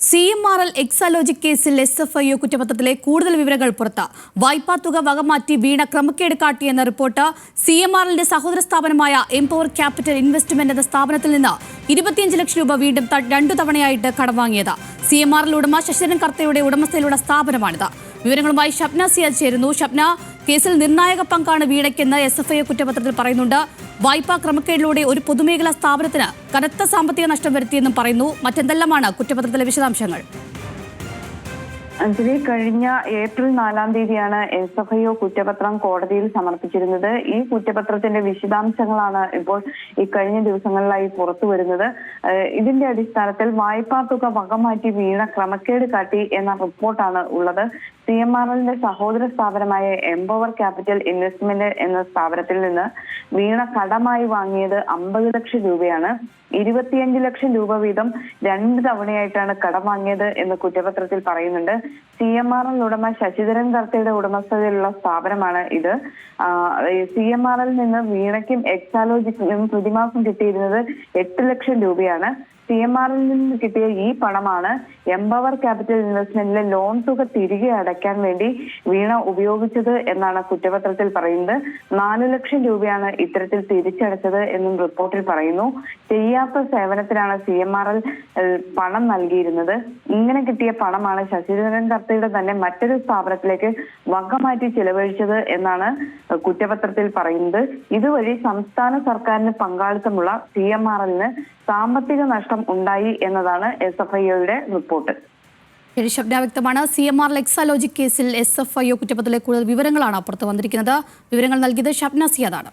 C M R L Exalogic കേസിൽ S F I O കുറ്റപത്രത്തിലെ കൂടുതൽ വിവരങ്ങൾ പുറത്ത്. വായ്പാ തുക വകമാറ്റി വീണ ക്രമക്കേട് കാട്ടിയെന്ന റിപ്പോർട്ട് സി എം ആർ എല്ലിന്റെ സഹോദര സ്ഥാപനമായ എംപവർ ക്യാപിറ്റൽ ഇൻവെസ്റ്റ്മെന്റ് എന്ന സ്ഥാപനത്തിൽ നിന്ന് ഇരുപത്തിയഞ്ച് ലക്ഷം രൂപ വീണ്ടും രണ്ടു തവണയായിട്ട് കടം വാങ്ങിയത് സി എം ആർ എൽ ഉടമ ശശിധരൻ കർത്തയുടെ ഉടമസ്ഥയിലുള്ള സ്ഥാപനമാണിത്. വിവരങ്ങളുമായി ഷബ്ന സിയാദ് ചേരുന്നു. ഷബ്ന കേസിൽ നിർണായക പങ്കാണ് വീണയ്ക്കെന്ന് എസ് എഫ് ഐ കുറ്റപത്രത്തിൽ പറയുന്നുണ്ട്. വായ്പാ ക്രമക്കേടിലൂടെ ഒരു പൊതുമേഖലാ സ്ഥാപനത്തിന് കനത്ത സാമ്പത്തിക നഷ്ടം വരുത്തിയെന്നും പറയുന്നു. മറ്റെന്തെല്ലാമാണ് കുറ്റപത്രത്തിലെ വിശദാംശങ്ങൾ? അഞ്ജലി കഴിഞ്ഞ ഏപ്രിൽ നാലാം തീയതിയാണ് എസ് എഫ് ഐ ഒ കുറ്റപത്രം കോടതിയിൽ സമർപ്പിച്ചിരുന്നത്. ഈ കുറ്റപത്രത്തിന്റെ വിശദാംശങ്ങളാണ് ഇപ്പോൾ ഈ കഴിഞ്ഞ ദിവസങ്ങളിലായി പുറത്തു വരുന്നത്. ഇതിന്റെ അടിസ്ഥാനത്തിൽ വായ്പാ തുക വകമാറ്റി വീണ ക്രമക്കേട് കാട്ടി എന്ന റിപ്പോർട്ടാണ് ഉള്ളത്. സി എം ആർ എല്ലിന്റെ സഹോദര സ്ഥാപനമായ എംപവർ ക്യാപിറ്റൽ ഇൻവെസ്റ്റ്മെന്റ് എന്ന സ്ഥാപനത്തിൽ നിന്ന് വീണ കടമായി വാങ്ങിയത് അമ്പത് ലക്ഷം രൂപയാണ്. ഇരുപത്തിയഞ്ച് ലക്ഷം രൂപ വീതം രണ്ട് തവണയായിട്ടാണ് കടം വാങ്ങിയത് എന്ന് കുറ്റപത്രത്തിൽ പറയുന്നുണ്ട്. സി എം ആർ എൽ ഉടമ ശശിധരൻ കർത്തയുടെ ഉടമസ്ഥതയിലുള്ള സ്ഥാപനമാണ് ഇത്. സി എം ആർ എൽ നിന്ന് വീണയ്ക്കും എക്സാലോജിക്കും പ്രതിമാസം കിട്ടിയിരുന്നത് എട്ട് ലക്ഷം രൂപയാണ്. സി എം ആറിൽ നിന്ന് കിട്ടിയ ഈ പണമാണ് എംപവർ ക്യാപിറ്റൽ ഇൻവെസ്റ്റ്മെന്റിലെ ലോൺ തുക തിരികെ അടയ്ക്കാൻ വേണ്ടി വീണ ഉപയോഗിച്ചത് എന്നാണ് കുറ്റപത്രത്തിൽ പറയുന്നത്. നാല് ലക്ഷം രൂപയാണ് ഇത്തരത്തിൽ തിരിച്ചടച്ചത് എന്നും റിപ്പോർട്ടിൽ പറയുന്നു. ചെയ്യാത്ത സേവനത്തിനാണ് സി എം ആർ എൽ പണം നൽകിയിരുന്നത്. ഇങ്ങനെ കിട്ടിയ പണമാണ് ശശിധരൻ കർത്തയുടെ തന്നെ മറ്റൊരു സ്ഥാപനത്തിലേക്ക് വകമാറ്റി ചെലവഴിച്ചത് എന്നാണ് കുറ്റപത്രത്തിൽ പറയുന്നത്. ഇതുവഴി സംസ്ഥാന സർക്കാരിന് പങ്കാളിത്തമുള്ള സി എം ആർ എല്ലിന് സാമ്പത്തിക നഷ്ടം ഉണ്ടായി എന്നതാണ് എസ് എഫ് ഐയുടെ റിപ്പോർട്ട്. ശബ്ന വ്യക്തമാണ്. C M R L Exalogic കേസിൽ എസ് എഫ് ഐ ഒ കുറ്റപത്രത്തിലെ കൂടുതൽ വിവരങ്ങളാണ് പുറത്തു വന്നിരിക്കുന്നത്. വിവരങ്ങൾ നൽകിയത് ഷബ്ന സിയാദാണ്.